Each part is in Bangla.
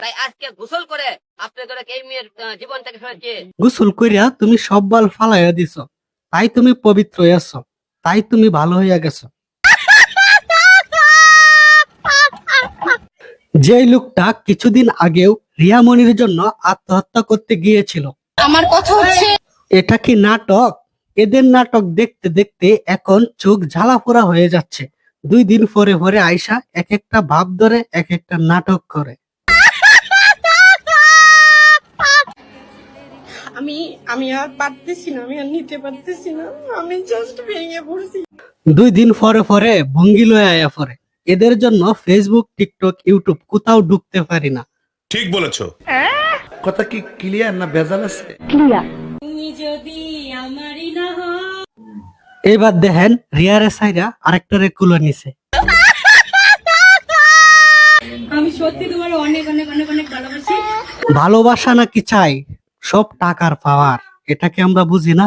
তাই আজকে গোসল করে আপনাদের এই মেয়ের জীবনটাকে সরাচ্ছি গোসল করিয়া তুমি সব বাল ফালাইয়া দিছ। তাই তুমি পবিত্র তাই তুমি ভালো হইয়া গেছো। যে লোকটা কিছুদিন আগেও রিয়ামণির জন্য আত্মহত্যা করতে গিয়েছিল। আমার কথা হচ্ছে এটা কি নাটক? এদের নাটক দেখতে দেখতে এখন চোখ ঝালাফোড়া হয়ে যাচ্ছে। দুই দিন পরে পরে আয়সা এক একটা ভাব ধরে এক একটা নাটক করে। আমি আমি আর পারতেছি না আমি আর নিতে পারতেছি না আমি জাস্ট ভেঙে পড়ছি। দুই দিন পরে পরে ভঙ্গি লয়ে আয়া পরে এদের জন্য ফেসবুক টিকটক ইউটিউব কোথাও ঢুকতে পারি না। ঠিক বলেছ। কথা কি ক্লিয়ার না ভেজাল আছে? তুমি যদি আমারই না হও। এবার দেখেন রিয়ারে সাইরা আরেকটারে কুলো নিছে। আমি সত্যি তোমার অনেক অনেক অনেক অনেক ভালোবাসি। ভালোবাসা নাকি চাই? সব টাকার পাওয়ার। এটাকে আমরা বুঝি না?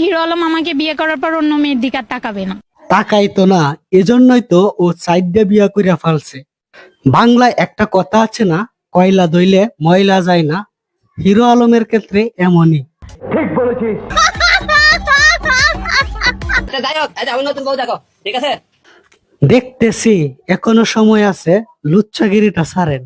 হিরো আলম আমাকে বিয়ে করার পর অন্য মেয়ের দিকে আর তাকাবে না। টাকাই তো না এজন্যই তো ও সাইডে বিয়া করিয়া ফেলছে। বাংলায় একটা কথা আছে না কয়লা দইলে ময়লা যায় না। হিরো আলমের ক্ষেত্রে এমনই। আচ্ছা, যাই হোক আচ্ছা, ঠিক আছে? দেখতেছি এখনও সময় আছে লুচ্চাগিরিটা সারেন।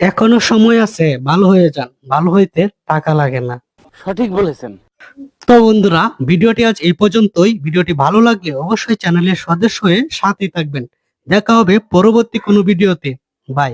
এখনও সময় আছে ভালো হয়ে যান। ভালো হইতে টাকা লাগে না। সঠিক বলেছেন। তো বন্ধুরা ভিডিওটি আজ এই পর্যন্তই। ভিডিওটি ভালো লাগলে অবশ্যই চ্যানেলের সদস্য হয়ে সাথে থাকবেন। দেখা হবে পরবর্তী কোনো ভিডিওতে। বাই।